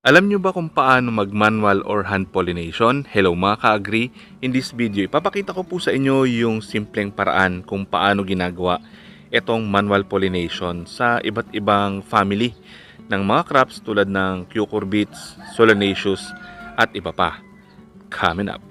Alam nyo ba kung paano mag-manual or hand pollination? Hello mga ka-agree! In this video, ipapakita ko po sa inyo yung simpleng paraan kung paano ginagawa itong manual pollination sa iba't ibang family ng mga crops tulad ng cucurbits, solanaceous at iba pa. Coming up!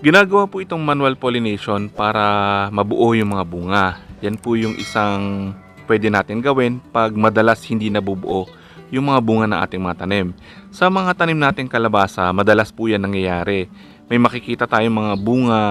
Ginagawa po itong manual pollination para mabuo yung mga bunga. Yan po yung isang pwede natin gawin pag madalas hindi nabubuo yung mga bunga ng ating mga tanim. Sa mga tanim nating kalabasa, madalas po yan nangyayari. May makikita tayong mga bunga,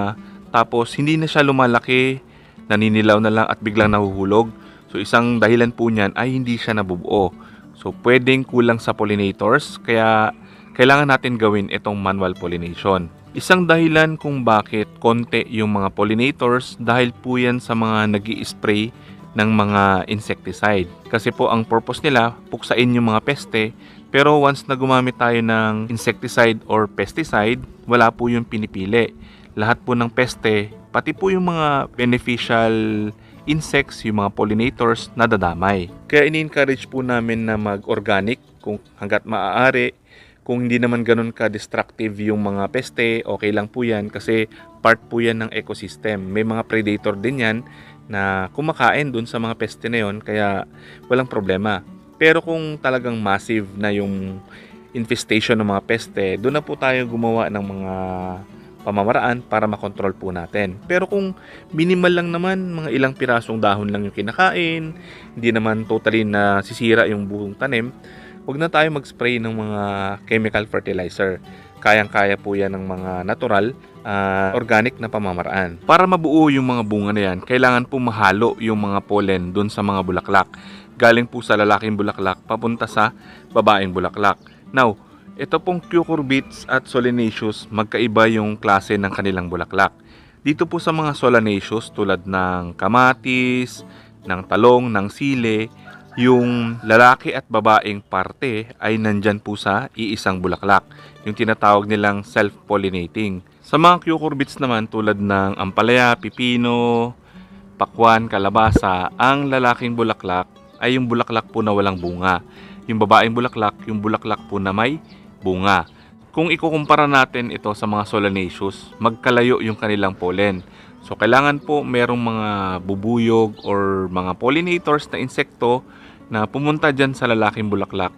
tapos hindi na siya lumalaki, naninilaw na lang at biglang nahuhulog. So isang dahilan po niyan ay hindi siya nabubuo. So pwedeng kulang sa pollinators, kaya kailangan natin gawin itong manual pollination. Isang dahilan kung bakit konti yung mga pollinators dahil po yan sa mga nag spray ng mga insecticide. Kasi po ang purpose nila, puksain yung mga peste, pero once na gumamit tayo ng insecticide or pesticide, wala po yung pinipili. Lahat po ng peste, pati po yung mga beneficial insects, yung mga pollinators, nadadamay. Kaya ini-encourage po namin na mag-organic kung hanggat maaari. Kung hindi naman ganun ka-destructive yung mga peste, okay lang po yan kasi part po yan ng ecosystem. May mga predator din yan na kumakain dun sa mga peste na yon kaya walang problema. Pero kung talagang massive na yung infestation ng mga peste, doon na po tayo gumawa ng mga pamamaraan para makontrol po natin. Pero kung minimal lang naman, mga ilang pirasong dahon lang yung kinakain, hindi naman totally na sisira yung buong tanim, huwag na tayo mag-spray ng mga chemical fertilizer. Kayang-kaya po yan ng mga natural, ah, organic na pamamaraan. Para mabuo yung mga bunga na yan, kailangan po mahalo yung mga pollen dun sa mga bulaklak. Galing po sa lalaking bulaklak, papunta sa babaeng bulaklak. Now, ito pong cucurbits at solanaceous, magkaiba yung klase ng kanilang bulaklak. Dito po sa mga solanaceous tulad ng kamatis, ng talong, ng sile, yung lalaki at babaeng parte ay nandyan po sa iisang bulaklak, yung tinatawag nilang self-pollinating. Sa mga cucurbits naman tulad ng ampalaya, pipino, pakwan, kalabasa, ang lalaking bulaklak ay yung bulaklak po na walang bunga. Yung babaeng bulaklak, yung bulaklak po na may bunga. Kung ikukumpara natin ito sa mga solanaceous, magkalayo yung kanilang pollen. So kailangan po merong mga bubuyog or mga pollinators na insekto na pumunta dyan sa lalaking bulaklak.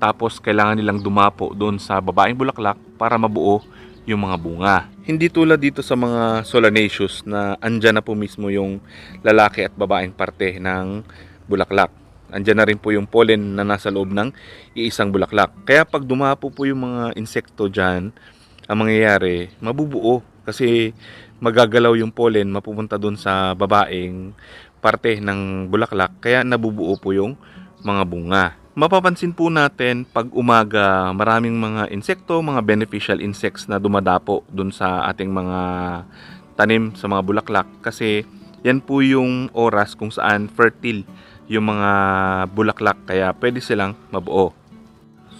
Tapos kailangan nilang dumapo doon sa babaeng bulaklak para mabuo yung mga bunga. Hindi tulad dito sa mga solanaceous na andyan na po mismo yung lalaki at babaeng parte ng bulaklak. Andyan na rin po yung pollen na nasa loob ng iisang bulaklak. Kaya pag dumapo po yung mga insekto dyan, ang mangyayari, mabubuo. Kasi magagalaw yung pollen, mapupunta doon sa babaeng parte ng bulaklak. Kaya nabubuo po yung mga bunga. Mapapansin po natin pag umaga maraming mga insekto, mga beneficial insects na dumadapo dun sa ating mga tanim sa mga bulaklak kasi yan po yung oras kung saan fertile yung mga bulaklak kaya pwede silang mabuo.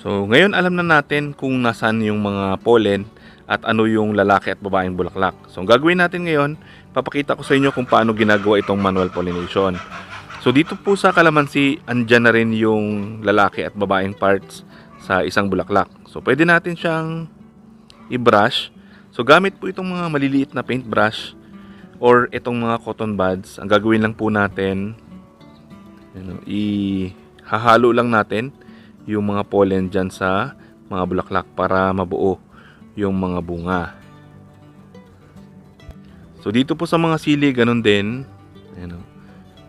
So ngayon alam na natin kung nasan yung mga pollen at ano yung lalaki at babaeng bulaklak. So ang gagawin natin ngayon, papakita ko sa inyo kung paano ginagawa itong manual pollination. So dito po sa kalamansi, andyan na rin yung lalaki at babaeng parts sa isang bulaklak. So pwede natin siyang i-brush. So gamit po itong mga maliliit na paintbrush or itong mga cotton buds. Ang gagawin lang po natin, ano, i-hahalo lang natin yung mga pollen dyan sa mga bulaklak para mabuo yung mga bunga. So dito po sa mga sili, ganun din. Ayan.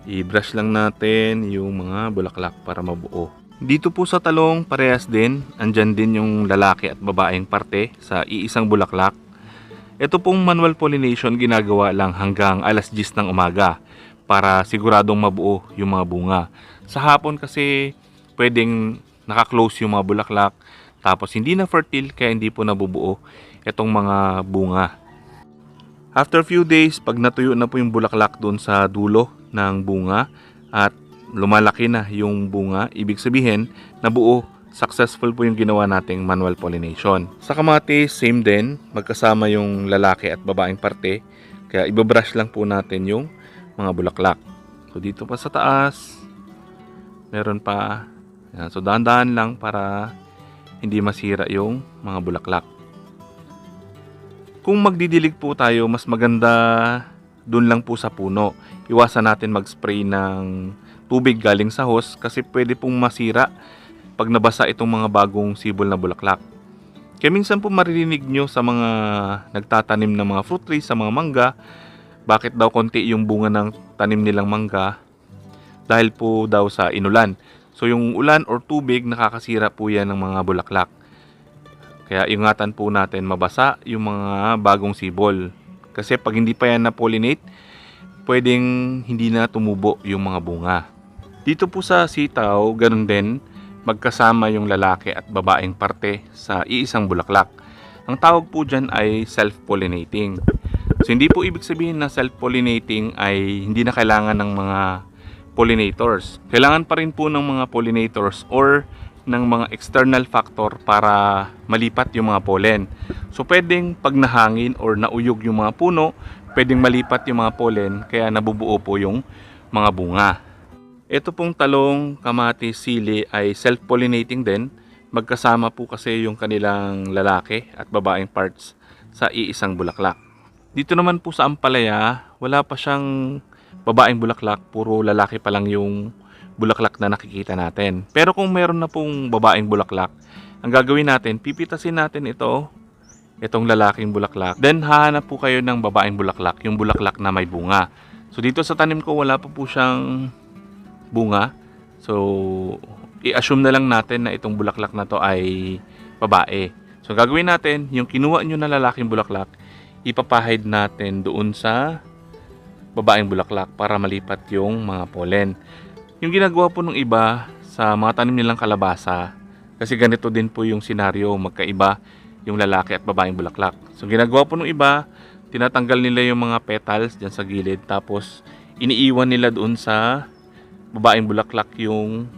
I-brush lang natin yung mga bulaklak para mabuo. Dito po sa talong, parehas din. Andyan din yung lalaki at babaeng parte sa iisang bulaklak. Ito pong manual pollination ginagawa lang hanggang alas 10 ng umaga para siguradong mabuo yung mga bunga. Sa hapon kasi pwedeng naka-close yung mga bulaklak tapos hindi na fertile kaya hindi po nabubuo itong mga bunga. After few days, pag natuyo na po yung bulaklak doon sa dulo ng bunga at lumalaki na yung bunga, ibig sabihin nabuo, successful po yung ginawa nating manual pollination. Sa kamatis, same din, magkasama yung lalaki at babaeng parte, kaya ibabrush lang po natin yung mga bulaklak. So dito pa sa taas, meron pa, so dahan-dahan lang para hindi masira yung mga bulaklak. Kung magdidilig po tayo, mas maganda dun lang po sa puno. Iwasan natin mag-spray ng tubig galing sa hose kasi pwede pong masira pag nabasa itong mga bagong sibol na bulaklak. Kaya minsan po maririnig nyo sa mga nagtatanim ng mga fruit trees, sa mga mangga, bakit daw konti yung bunga ng tanim nilang mangga dahil po daw sa inulan. So yung ulan or tubig nakakasira po yan ng mga bulaklak. Kaya ingatan po natin mabasa yung mga bagong sibol. Kasi pag hindi pa yan na-pollinate, pwedeng hindi na tumubo yung mga bunga. Dito po sa sitaw, ganun din, magkasama yung lalaki at babaeng parte sa iisang bulaklak. Ang tawag po dyan ay self-pollinating. So hindi po ibig sabihin na self-pollinating ay hindi na kailangan ng mga pollinators. Kailangan pa rin po ng mga pollinators or ng mga external factor para malipat yung mga pollen. So pwedeng pag nahangin or nauyog yung mga puno, pwedeng malipat yung mga pollen kaya nabubuo po yung mga bunga. Ito pong talong, kamatis, sili ay self-pollinating din. Magkasama po kasi yung kanilang lalaki at babaeng parts sa iisang bulaklak. Dito naman po sa ampalaya, wala pa siyang babaeng bulaklak, puro lalaki pa lang yung bulaklak na nakikita natin. Pero kung meron na pong babaeng bulaklak, ang gagawin natin, pipitasin natin ito, itong lalaking bulaklak. Then hahanap po kayo ng babaeng bulaklak, yung bulaklak na may bunga. So dito sa tanim ko, wala pa po siyang bunga. So, i-assume na lang natin na itong bulaklak na to ay babae. So, gagawin natin, yung kinuha nyo na lalaking bulaklak, ipapahid natin doon sa babaeng bulaklak para malipat yung mga pollen. Yung ginagawa po ng iba sa mga tanim nilang kalabasa, kasi ganito din po yung senaryo, magkaiba yung lalaki at babaeng bulaklak. So, ginagawa po ng iba, tinatanggal nila yung mga petals dyan sa gilid, tapos iniiwan nila doon sa babaeng bulaklak yung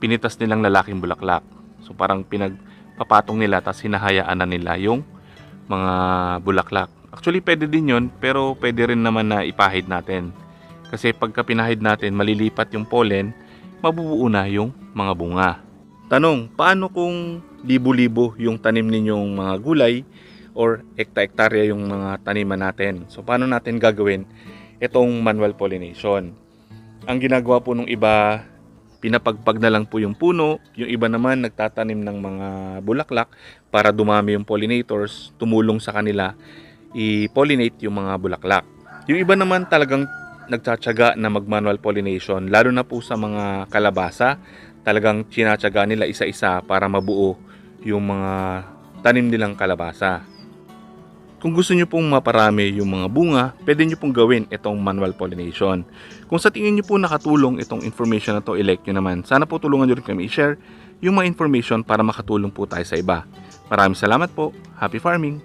pinitas nilang lalaking bulaklak. So parang pinagpapatong nila tapos hinahayaan na nila yung mga bulaklak. Actually pwede din yun pero pwede rin naman na ipahid natin. Kasi pagka pinahid natin malilipat yung pollen, mabubuo na yung mga bunga. Tanong, paano kung libo-libo yung tanim ninyong mga gulay or ekta-ektarya yung mga taniman natin? So paano natin gagawin itong manual pollination? Ang ginagawa po ng iba, pinapagpag na lang po yung puno. Yung iba naman nagtatanim ng mga bulaklak para dumami yung pollinators, tumulong sa kanila i-pollinate yung mga bulaklak. Yung iba naman talagang nagtsatsaga na mag-manual pollination, lalo na po sa mga kalabasa, talagang tinatsaga nila isa-isa para mabuo yung mga tanim nilang kalabasa. Kung gusto nyo pong maparami yung mga bunga, pwede nyo pong gawin itong manual pollination. Kung sa tingin nyo po nakatulong itong information na to, elect nyo naman. Sana po tulungan nyo rin kami i-share yung mga information para makatulong po tayo sa iba. Maraming salamat po. Happy farming!